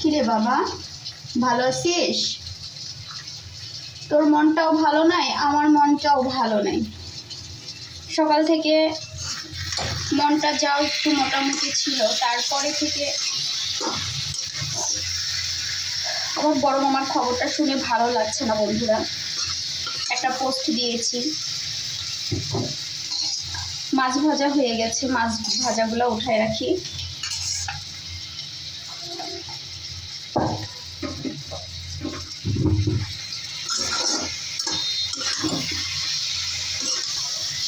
কিরে বাবা, ভালো আছিস? তোর মনটাও ভালো নাই, আমার মনটাও ভালো নাই। সকাল থেকে মনটা যাও একটু মোটামুটি ছিল, তারপরে থেকে আমার বড় মামার খবরটা শুনে ভালো লাগছে না বন্ধুরা। একটা পোস্ট দিয়েছি। মাছ ভাজা হয়ে গেছে, মাছ ভাজাগুলো উঠায় রাখি।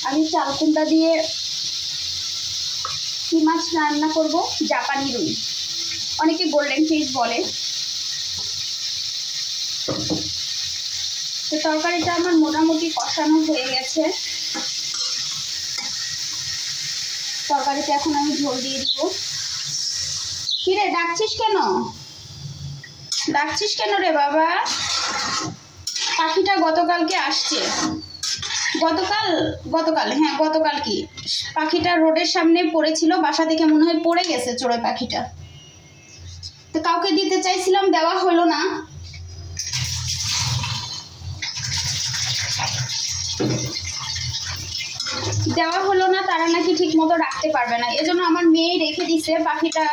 আমি চালকুন্ডা দিয়ে কি মাছ রান্না করব? জাপানি রুই। অনেকে গোল্ডেন ফিশ বলে। তো তরকারিটা আমার মোটামুটি কষানো হয়ে গেছে। তরকারিতে এখন আমি ঝোল দিয়ে দিব। কিরে, ডাকছিস কেন? ডাকছিস কেন রে বাবা? পাখিটা গতকালকে আসছে। গতকাল গতকাল হ্যাঁ গতকাল কি? পাখিটা রোডের সামনে পড়েছিল, বাসা থেকে মনে হয় পড়ে গেছে চোরে পাখিটা। তো কাউকে দিতে চাইছিলাম, দেওয়া হলো না। দেওয়া তারা নাকি ঠিক মতো রাখতে পারবে না। এজন্য আমার মেয়ে রেখে দিছে পাখিটা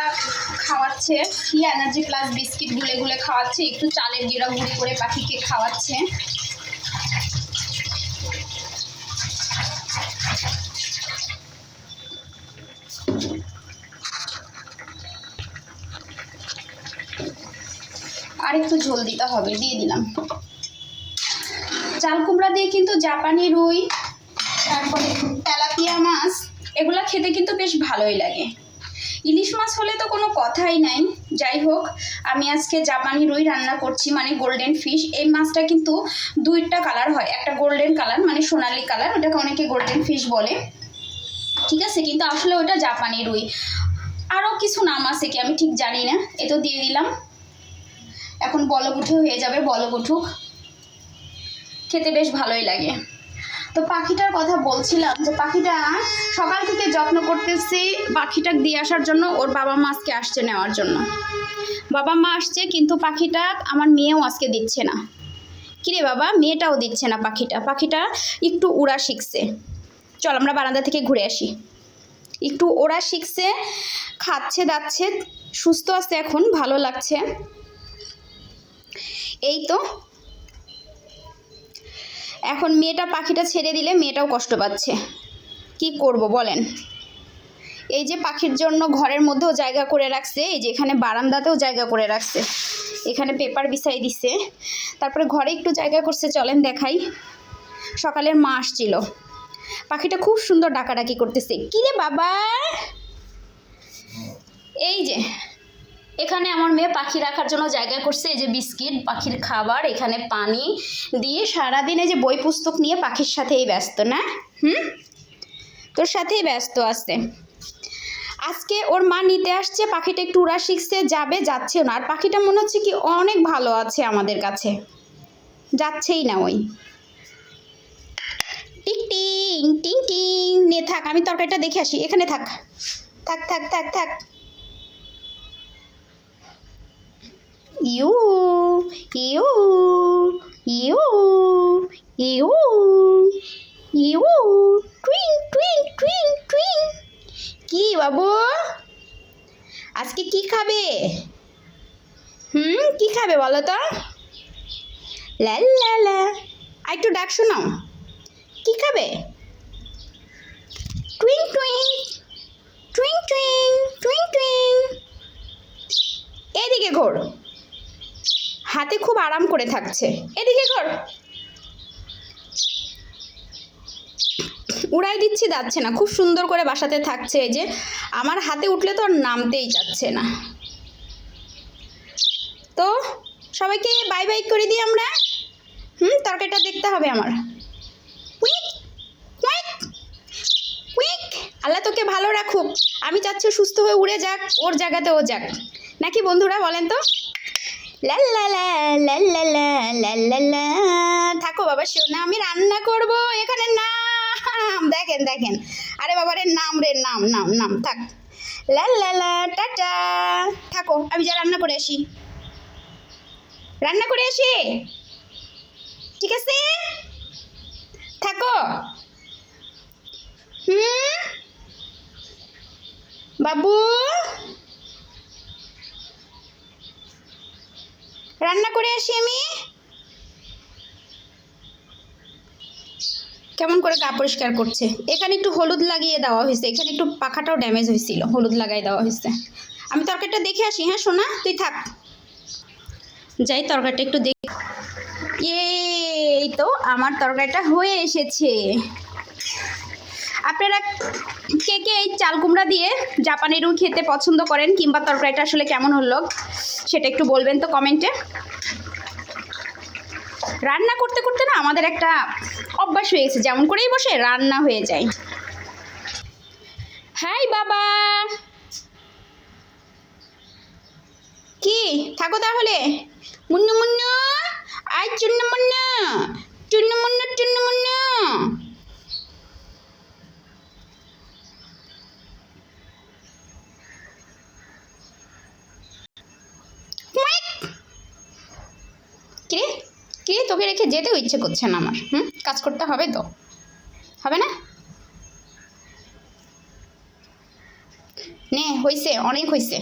খাওয়াচ্ছে। কি এনার্জি প্লাস বিস্কিট গুলে গুলে খাওয়াচ্ছে, একটু চালের জিরা গুঁড়ি করে পাখিকে খাওয়াচ্ছে। আর একটু ঝোল দিতে হবে, দিয়ে দিলাম। চাল কুমড়া দিয়ে কিন্তু জাপানি রুই, তারপরে তেলাপিয়া মাছ, এগুলা খেতে কিন্তু বেশ ভালোই লাগে। ইলিশ মাছ হলে তো কোনো কথাই নাই। যাই হোক, আমি আজকে জাপানি রুই রান্না করছি মানে গোল্ডেন ফিশ এই মাছটা কিন্তু দুইটা কালার হয়, একটা গোল্ডেন কালার মানে সোনালি কালার ওটাকে অনেকে গোল্ডেন ফিশ বলে। ঠিক আছে, কিন্তু আসলে ওটা জাপানি রুই। আরও কিছু নাম আছে কি, আমি ঠিক জানি না, এ তো দিয়ে দিলাম। এখন বলক উঠে হয়ে যাবে বলক উঠুক খেতে বেশ ভালোই লাগে। তো পাখিটার কথা বলছিলাম যে পাখিটা সকাল থেকে যত্ন করতেছি পাখিটা দিয়ে আসার জন্য, ওর বাবা মা আজকে আসছে নেওয়ার জন্য। বাবা মা আসছে কিন্তু পাখিটা আমার মেয়েও আজকে দিচ্ছে না। কিরে বাবা, মেয়েটাও দিচ্ছে না পাখিটা। পাখিটা একটু উড়া শিখছে। চল আমরা বারান্দা থেকে ঘুরে আসি। একটু ওরা শিখছে, খাচ্ছে, দাচ্ছে, সুস্থ আছে এখন, ভালো লাগছে। এই তো এখন মেয়েটা পাখিটা ছেড়ে দিলে মেয়েটাও কষ্ট পাচ্ছে। কি করব বলেন? এই যে পাখির জন্য ঘরের মধ্যেও জায়গা করে রাখছে, এই যে এখানে বারান্দাতেও জায়গা করে রাখছে। এখানে পেপার বিছাই দিছে। তারপরে ঘরে একটু জায়গা করছে, চলেন দেখাই। সকালের মা আসছিল। পাখিটা খুব সুন্দর ডাকাডাকি করতেছে। কি রে বাবা? এই যে এখানে আমার মেয়ে পাখি রাখার জন্য জায়গা করছে, এই যে বিস্কিট, পাখির খাবার, এখানে পানি দিয়ে সারাদিন এই যে বই পুস্তক নিয়ে পাখির সাথেই ব্যস্ত, না? হুম? তোর সাথেই ব্যস্ত আছে। আজকে ওর মা নিতে আসছে, পাখিটা একটু উড়া শিখছে, যাবে, যাচ্ছেও না। আর পাখিটা মনে হচ্ছে কি অনেক ভালো আছে আমাদের কাছে। যাচ্ছেই না ওই। টিং টিং টিং টিং। নে থাক, আমি তরকারিটা দেখে আসি। এখানে থাক। থাক থাক থাক থাক। ইউ ইউ ইউ ইউ ইউ, টুইং টুইং টুইং টুইং। কি বাবু? আজকে কি খাবে? হুম, কি খাবে বলো তো? লা লা লা। আর একটু ডাক শোনাও। কি খাবে? টুইং টুইং টুইং টুইং টুইং টুইং। এদিকে ঘোর। হাতে খুব আরাম করে থাকছে। এদিকে কর। উড়াই দিচ্ছি, যাচ্ছে না। খুব সুন্দর করে বাসাতে থাকছে এই যে। আমার হাতে উঠলে তো নামতেই যাচ্ছে না। তো সবাইকে বাই বাই করে দিই আমরা। হুম, তরকারিটা দেখতে হবে আমার। Quick quick quick. আল্লাহ তোকে ভালো রাখুক। আমি চাচ্ছি সুস্থ হয়ে উড়ে যাক, ওর জায়গাতে ও যাক। নাকি বন্ধুরা বলেন তো? থাকো বাবা, শোনা, আমি রান্না করব এখানে। না দেখেন দেখেন। আরে বাবারে নাম রে, নাম নাম নাম, থাক। টাটা থাকো, আমি যা রান্না করে আসি। রান্না করে আসি? ঠিক আছে? থাকো। হুম? বাবু? রান্না করে আসি আমি। কেমন করে গা পরিষ্কার করছে। এখানে একটু হলুদ লাগিয়ে দেওয়া হয়েছে। এখানে একটু পাখাটাও ড্যামেজ হয়েছিল, হলুদ লাগাই দেওয়া হয়েছে। আমি তরকারিটা দেখে আসি হ্যাঁ সোনা, তুই থাক। যাই, তরকারিটা একটু দেখ। এই তো, আমার তরকারিটা হয়ে এসেছে। আপনারা কে কে এই চাল কুমড়া দিয়ে জাপানি রুই খেতে পছন্দ করেন, কিংবা তরকারিটা আসলে কেমন হলো? সেটা একটু বলবেন তো কমেন্টে। রান্না করতে করতে না আমাদের একটা অভ্যাস হয়ে গেছে, যেমন করেই বসে রান্না হয়ে যায়। হাই বাবা! কি? থাকো তাহলে। মুন্নু মুন্নু, আয় চুন্নু মুন্নু চুন্নু মুন্নু, চুন্নু মুন্নু কিরে কিরে তোকে রেখে যেতেও ইচ্ছে করছে না আমার, হুম? কাজ করতে হবে তো। হবে না? নে হয়েছে অনেক হয়েছে